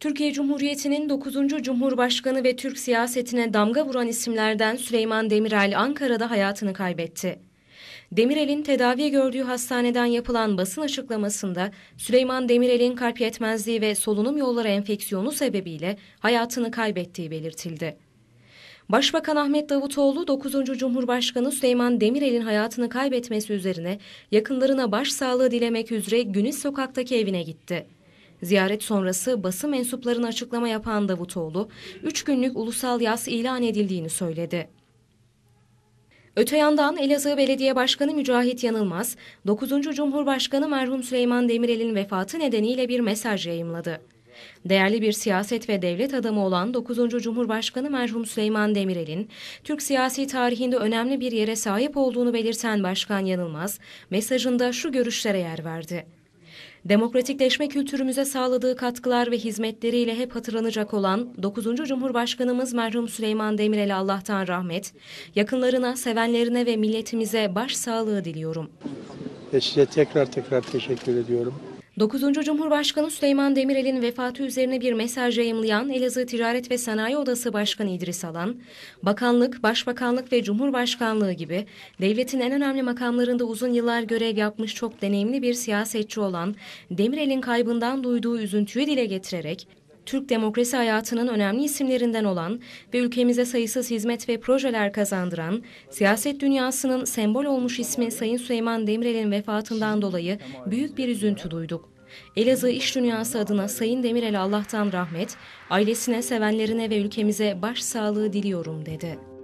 Türkiye Cumhuriyeti'nin 9. Cumhurbaşkanı ve Türk siyasetine damga vuran isimlerden Süleyman Demirel Ankara'da hayatını kaybetti. Demirel'in tedavi gördüğü hastaneden yapılan basın açıklamasında Süleyman Demirel'in kalp yetmezliği ve solunum yolları enfeksiyonu sebebiyle hayatını kaybettiği belirtildi. Başbakan Ahmet Davutoğlu 9. Cumhurbaşkanı Süleyman Demirel'in hayatını kaybetmesi üzerine yakınlarına başsağlığı dilemek üzere Güniz Sokak'taki evine gitti. Ziyaret sonrası basın mensuplarına açıklama yapan Davutoğlu, 3 günlük ulusal yas ilan edildiğini söyledi. Öte yandan Elazığ Belediye Başkanı Mücahit Yanılmaz, 9. Cumhurbaşkanı merhum Süleyman Demirel'in vefatı nedeniyle bir mesaj yayımladı. Değerli bir siyaset ve devlet adamı olan 9. Cumhurbaşkanı merhum Süleyman Demirel'in Türk siyasi tarihinde önemli bir yere sahip olduğunu belirten Başkan Yanılmaz, mesajında şu görüşlere yer verdi. Demokratikleşme kültürümüze sağladığı katkılar ve hizmetleriyle hep hatırlanacak olan 9. Cumhurbaşkanımız merhum Süleyman Demirel'e Allah'tan rahmet, yakınlarına, sevenlerine ve milletimize başsağlığı diliyorum. Ve size tekrar tekrar teşekkür ediyorum. 9. Cumhurbaşkanı Süleyman Demirel'in vefatı üzerine bir mesaj yayımlayan Elazığ Ticaret ve Sanayi Odası Başkanı İdris Alan, bakanlık, başbakanlık ve cumhurbaşkanlığı gibi devletin en önemli makamlarında uzun yıllar görev yapmış çok deneyimli bir siyasetçi olan Demirel'in kaybından duyduğu üzüntüyü dile getirerek Türk demokrasi hayatının önemli isimlerinden olan ve ülkemize sayısız hizmet ve projeler kazandıran, siyaset dünyasının sembol olmuş ismi Sayın Süleyman Demirel'in vefatından dolayı büyük bir üzüntü duyduk. Elazığ iş dünyası adına Sayın Demirel Allah'tan rahmet, ailesine, sevenlerine ve ülkemize başsağlığı diliyorum dedi.